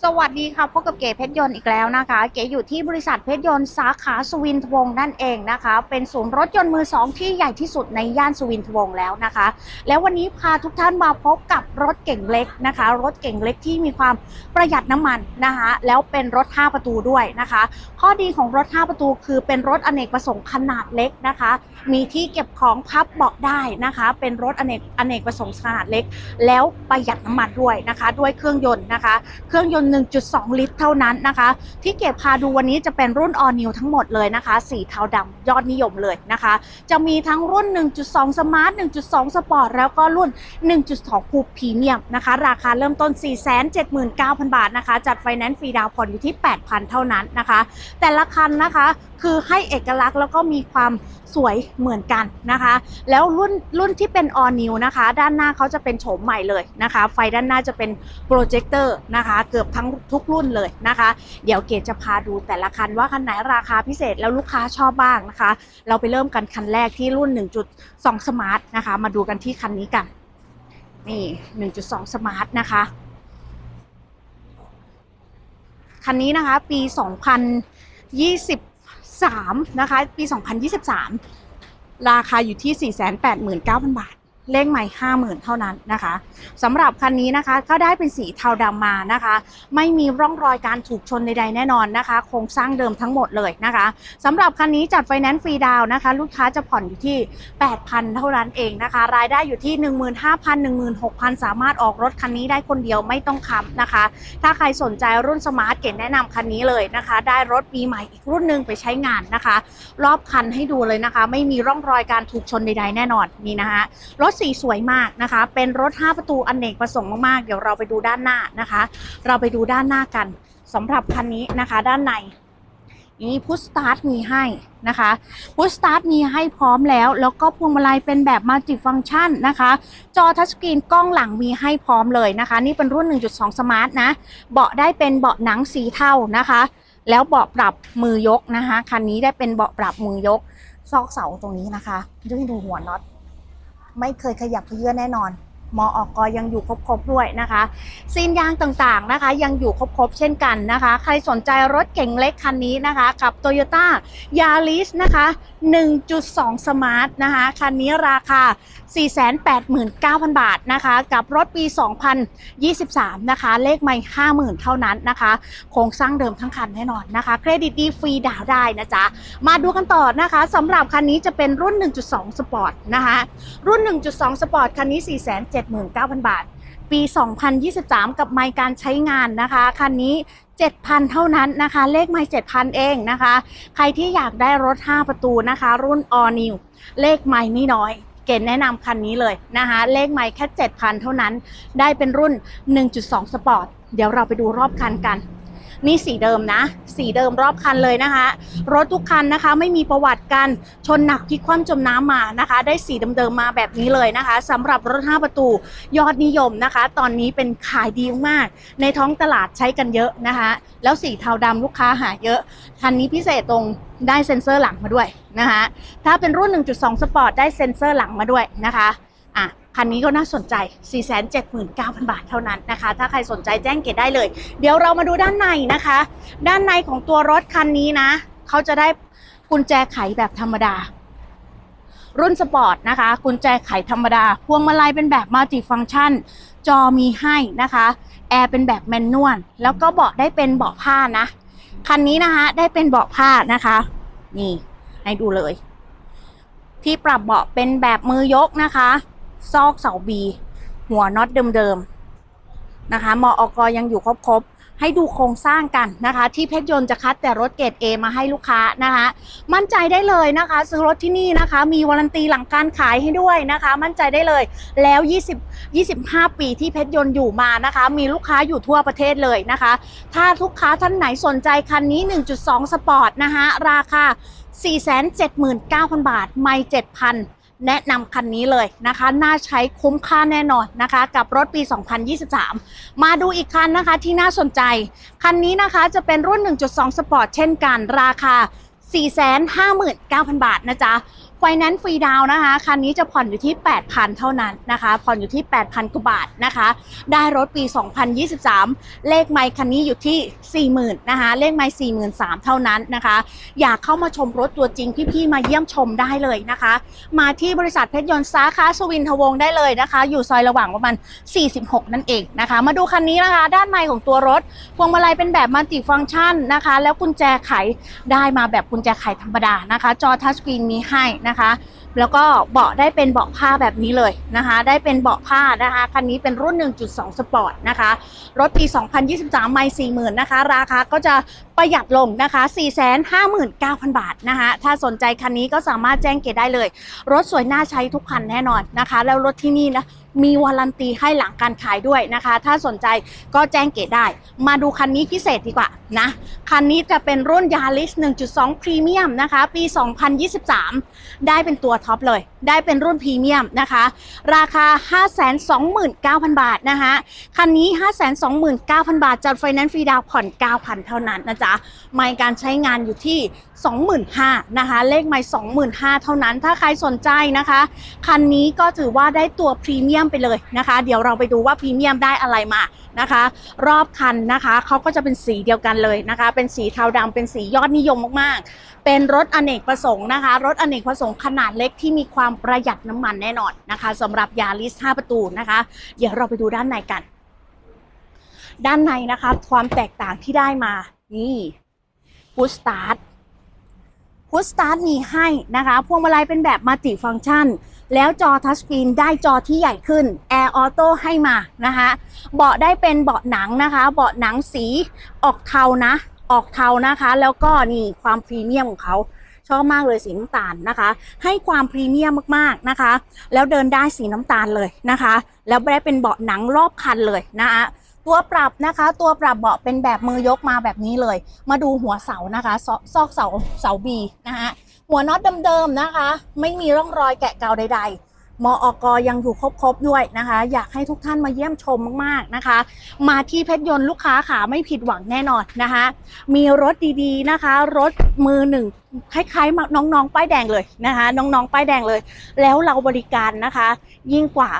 สวัสดีค่ะพบกับเก๋เพชรยนต์อีกแล้วนะคะ เก๋อยู่ที่บริษัทเพชรยนต์สาขาสุวินทวงศ์นั่นเองนะคะ เป็นศูนย์รถยนต์มือสองที่ใหญ่ที่สุดในย่านสุวินทวงศ์แล้วนะคะ แล้ววันนี้พาทุกท่านมาพบกับรถเก่งเล็กนะคะ รถเก่งเล็กที่มีความประหยัดน้ำมันนะคะ แล้วเป็นรถ 5 ประตูด้วยนะคะ ข้อดีของรถ 5 ประตูคือเป็นรถอเนกประสงค์ขนาดเล็กนะคะ มีที่เก็บของพับเบาะได้นะคะ เป็นรถอเนกอเนกประสงค์ขนาดเล็ก แล้วประหยัดน้ำมันด้วยนะคะ ด้วยเครื่องยนต์นะคะ เครื่องยนต์1.2 ลิตรเท่านั้นนะคะ ที่เก็บพาดูวันนี้จะเป็นรุ่น All New ทั้งหมดเลยนะคะ สีเทาดำยอดนิยมเลยนะคะ จะมีทั้งรุ่น 1.2 Smart 1.2 Sport แล้วก็รุ่น 1.2 Coupe Premium นะคะ ราคาเริ่มต้น 479,000 บาทนะคะ จัดไฟแนนซ์ฟรีดาวน์ผ่อนอยู่ที่ 8,000 เท่านั้นนะคะ แต่ละคันนะคะคือให้เอกลักษณ์แล้วก็มีความสวยเหมือนกันนะคะ แล้วรุ่นรุ่นที่เป็น All New นะคะ ด้านหน้าเขาจะเป็นโฉมใหม่เลยนะคะ ไฟด้านหน้าจะเป็นโปรเจคเตอร์นะคะ เกือบทั้งทุกรุ่นเลยนะคะ เดี๋ยวเกดจะพาดูแต่ละคันว่าคันไหนราคาพิเศษแล้วลูกค้าชอบบ้างนะคะ เราไปเริ่มกันคันแรกที่รุ่น 1.2 Smart นะคะ มาดูกันที่คันนี้กัน นี่ 1.2 Smart นะคะคันนี้นะคะ ปี 2023 นะคะ ปี 2023 ราคาอยู่ที่ 489,000 บาท เลขใหม่50,000เท่านั้นนะคะสำหรับคันนี้นะคะก็ได้เป็นสีเทาดำมานะคะ ไม่มีร่องรอยการถูกชนใดๆแน่นอนนะคะ โครงสร้างเดิมทั้งหมดเลยนะคะสำหรับคันนี้จัดไฟแนนซ์ฟรีดาวน์นะคะ ลูกค้าจะผ่อนอยู่ที่ 8,000 เท่านั้นเองนะคะ รายได้อยู่ที่ 15,000 16,000 สามารถออกรถคันนี้ได้คนเดียวไม่ต้องค้ำนะคะ ถ้าใครสนใจรุ่นสมาร์ทเก๋แนะนำคันนี้เลยนะคะ ได้รถปีใหม่อีกรุ่นหนึ่งไปใช้งานนะคะ รอบคันให้ดูเลยนะคะ ไม่มีร่องรอยการถูกชนใดๆแน่นอนนี่นะคะรถสีสวยมากนะคะ เป็นรถ 5 ประตูอเนกประสงค์มากๆ เดี๋ยวเราไปดูด้านหน้านะคะ เราไปดูด้านหน้ากันสำหรับคันนี้นะคะ ด้านในนี่พุชสตาร์ทมีให้นะคะพุชสตาร์ทมีให้พร้อมแล้ว แล้วก็พวงมาลัยเป็นแบบมัลติฟังชันนะคะ จอทัชสกรีนกล้องหลังมีให้พร้อมเลยนะคะ นี่เป็นรุ่น 1.2 Smart นะ เบาะได้เป็นเบาะหนังสีเทานะคะ แล้วเบาะปรับมือยกนะคะ คันนี้ได้เป็นเบาะปรับมือยก ซอกเสาตรงนี้นะคะดูดูหัวน็อต ไม่เคยขยับเขยื้อแน่นอน มออกกยังอยู่ครบๆด้วยนะคะซีนยางต่างๆนะคะ ยังอยู่ครบๆเช่นกันนะคะ ใครสนใจรถเก่งเล็กคันนี้นะคะกับ Toyota Yaris นะคะ 1.2 Smart นะคะ คันนี้ราคา 489,000 บาทนะคะ กับรถปี 2023 นะคะ เลขไม่50,000 เท่านั้นนะคะ โครงสร้างเดิมทั้งคันแน่นอนนะคะ เครดิตดีฟรีดาวได้นะจ๊ะ มาดูกันต่อนะคะสำหรับคันนี้จะเป็นรุ่น 1.2 Sport นะคะ รุ่น 1.2 Sport คันนี้ 4 7 79,000 บาท ปี 2023 กับไมค์การใช้งานนะคะคันนี้ 7,000 เท่านั้นนะคะ เลขไมค์7,000 เองนะคะ ใครที่อยากได้รถ 5 ประตูนะคะ รุ่น All New เลขไมค์ไม่น้อยเกณฑ์แนะนำคันนี้เลยนะคะ เลขไมค์แค่ 7,000 เท่านั้น ได้เป็นรุ่น 1.2 สปอร์ต เดี๋ยวเราไปดูรอบคันกัน นี่สีเดิมนะ สีเดิมรอบคันเลยนะคะ รถทุกคันนะคะ ไม่มีประวัติการชนหนักพลิกคว่ำจมน้ำมานะคะ ได้สีเดิมๆมาแบบนี้เลยนะคะสำหรับรถ 5 ประตูยอดนิยมนะคะ ตอนนี้เป็นขายดีมาก ในท้องตลาดใช้กันเยอะนะคะ แล้วสีเทาดำลูกค้าหาเยอะ คันนี้พิเศษตรงได้เซ็นเซอร์หลังมาด้วยนะคะ ถ้าเป็นรุ่น 1.2 สปอร์ตได้เซ็นเซอร์หลังมาด้วยนะคะ อะ คันนี้ก็น่าสนใจ 479,000 บาทเท่านั้นนะคะ ถ้าใครสนใจแจ้งเกตได้เลย เดี๋ยวเรามาดูด้านในนะคะ ด้านในของตัวรถคันนี้นะ เขาจะได้กุญแจไขแบบธรรมดา รุ่นสปอร์ตนะคะ กุญแจไขธรรมดา พวงมาลัยเป็นแบบมัลติฟัง c t ชัน จอมีให้นะคะ แอร์เป็นแบบแมนนวล แล้วก็เบาะได้เป็นเบาะผ้านะ คันนี้นะคะได้เป็นเบาะผ้านะคะ นี่ให้ดูเลย ที่ปรับเบาะเป็นแบบมือยกนะคะ ซอกเสาบีหัวน็อตเดิมๆนะคะมออกยังอยู่ครบๆ ให้ดูโครงสร้างกันนะคะ ที่เพชรยนต์จะคัดแต่รถเกรด A มาให้ลูกค้านะคะ มั่นใจได้เลยนะคะ ซื้อรถที่นี่นะคะ มีวารันตีหลังการขายให้ด้วยนะคะ มั่นใจได้เลยแล้ว 20 25 ปีที่เพชรยนต์อยู่มานะคะ มีลูกค้าอยู่ทั่วประเทศเลยนะคะ ถ้าลูกค้าท่านไหนสนใจคันนี้ 1.2 สปอร์ตนะคะราคา 479,000 บาท ไม่ 7,000 แนะนำคันนี้เลยนะคะ น่าใช้คุ้มค่าแน่นอนนะคะ กับรถปี 2023 มาดูอีกคันนะคะที่น่าสนใจ คันนี้นะคะจะเป็นรุ่น 1.2 สปอร์ตเช่นกันราคา 459,000 บาทนะจ๊ะ ไฟแนนซ์ฟรีดาวนะคะ คันนี้จะผ่อนอยู่ที่ 8,000 เท่านั้นนะคะ ผ่อนอยู่ที่ 8,000กว่าบาทนะคะ ได้รถปี 2023 เลขไมค์คันนี้อยู่ที่ 40,000นะคะ เลขไมค์43,000 เท่านั้นนะคะ อยากเข้ามาชมรถตัวจริงพี่ๆมาเยี่ยมชมได้เลยนะคะ มาที่บริษัทเพชรยนต์สาขาสวินทวงศ์ได้เลยนะคะ อยู่ซอยระหว่างประมาณ 46 นั่นเองนะคะ มาดูคันนี้นะคะ ด้านในของตัวรถ พวงมาลัยเป็นแบบมัลติฟังก์ชันนะคะ แล้วกุญแจไขได้มาแบบกุญแจไขธรรมดานะคะ จอทัชสกรีนมีให้นะคะแล้วก็เบาะได้เป็นเบาะผ้าแบบนี้เลยนะคะ ได้เป็นเบาะผ้านะคะคันนี้เป็นรุ่น 1.2 สปอร์ตนะคะ รถปี 2023 ไม่40,000นะคะ ราคาก็จะประหยัดลงนะคะ 459,000 บาทนะคะ ถ้าสนใจคันนี้ก็สามารถแจ้งเกตได้เลย รถสวยน่าใช้ทุกคันแน่นอนนะคะ แล้วรถที่นี่นะมีวารันตีให้หลังการขายด้วยนะคะ ถ้าสนใจก็แจ้งเกตได้ มาดูคันนี้พิเศษดีกว่า นะ คันนี้จะเป็นรุ่น Yaris 1.2 พรีเมียมนะคะ ปี 2023 ได้เป็นตัวท็อปเลย ได้เป็นรุ่นพรีเมียมนะคะ ราคา 529,000 บาทนะคะ คันนี้ 529,000 บาทจัดไฟแนนซ์ฟรีดาวผ่อน 9,000 เท่านั้นนะจ๊ะ ไม่การใช้งานอยู่ที่ 25,000นะคะ เลขไม่25,000 เท่านั้น ถ้าใครสนใจนะคะ คันนี้ก็ถือว่าได้ตัวพรีเมียมไปเลยนะคะ เดี๋ยวเราไปดูว่าพรีเมียมได้อะไรมา นะคะ รอบคันนะคะเขาก็จะเป็นสีเดียวกันเลยนะคะ เป็นสีเทาดำเป็นสียอดนิยมมากๆ เป็นรถอเนกประสงค์นะคะ รถอเนกประสงค์ขนาดเล็กที่มีความประหยัดน้ำมันแน่นอนนะคะสำหรับยาริส5ประตูนะคะ เดี๋ยวเราไปดูด้านในกัน ด้านในนะคะ ความแตกต่างที่ได้มานี่พุชสตาร์ท พุชสตาร์ทมีให้นะคะพวงมาลัยเป็นแบบมัลติฟังก์ชัน แล้วจอทัชสกรีนได้จอที่ใหญ่ขึ้นแอร์ออโต้ให้มานะคะเบาะได้เป็นเบาะหนังนะคะ เบาะหนังสีออกเทานะ ออกเทานะคะ แล้วก็นี่ความพรีเมียมของเขาชอบมากเลยสีน้ำตาลนะคะ ให้ความพรีเมียมมากๆนะคะ แล้วเดินได้สีน้ำตาลเลยนะคะ แล้วได้เป็นเบาะหนังรอบคันเลยนะคะ ตัวปรับนะคะ ตัวปรับเบาะเป็นแบบมือยกมาแบบนี้เลย มาดูหัวเสานะคะซอซอกเสาเสาบีนะคะหัวน็อตเดิมๆนะคะ ไม่มีร่องรอยแกะเกาใด ๆมออกยังอยู่ครบๆด้วยนะคะ อยากให้ทุกท่านมาเยี่ยมชมมากๆนะคะ มาที่เพชรยนต์ลูกค้าขาไม่ผิดหวังแน่นอนนะคะ มีรถดีๆนะคะ รถมือหนึ่งคล้ายๆน้องๆป้ายแดงเลยนะคะ น้องๆป้ายแดงเลย แล้วเราบริการนะคะ ยิ่งกว่า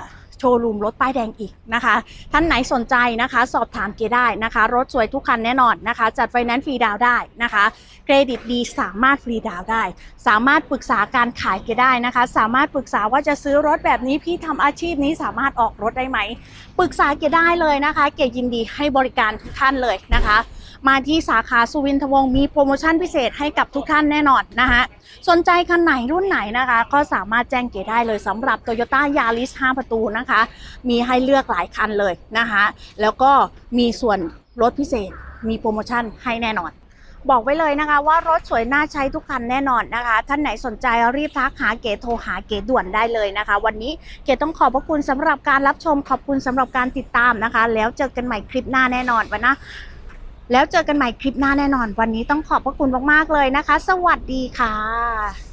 โชว์รูมรถป้ายแดงอีกนะคะ ท่านไหนสนใจนะคะ สอบถามเกได้นะคะ รถสวยทุกคันแน่นอนนะคะ จัดไฟแนนซ์ฟรีดาวได้นะคะ เครดิตดีสามารถฟรีดาวได้ สามารถปรึกษาการขายเกได้นะคะ สามารถปรึกษาว่าจะซื้อรถแบบนี้พี่ทำอาชีพนี้สามารถออกรถได้ไหมปรึกษาเกได้เลยนะคะ เกยินดีให้บริการทุกท่านเลยนะคะ มาที่สาขาสุวินทวงศ์มีโปรโมชั่นพิเศษให้กับทุกท่านแน่นอนนะคะสนใจคันไหนรุ่นไหนนะคะ ก็สามารถแจ้งเกได้เลยสำหรับ Toyota Yaris 5 ประตูนะคะ มีให้เลือกหลายคันเลยนะคะ แล้วก็มีส่วนลดพิเศษมีโปรโมชั่นให้แน่นอน บอกไว้เลยนะคะ ว่ารถสวยน่าใช้ทุกคันแน่นอนนะคะ ท่านไหนสนใจรีบทักหาเกโทรหาเกด่วนได้เลยนะคะ วันนี้เกต้องขอบพระคุณสำหรับการรับชมขอบคุณสำหรับการติดตามนะคะ แล้วเจอกันใหม่คลิปหน้าแน่นอนวันนะ แล้วเจอกันใหม่คลิปหน้าแน่นอน วันนี้ต้องขอบพระคุณมากๆเลยนะคะ สวัสดีค่ะ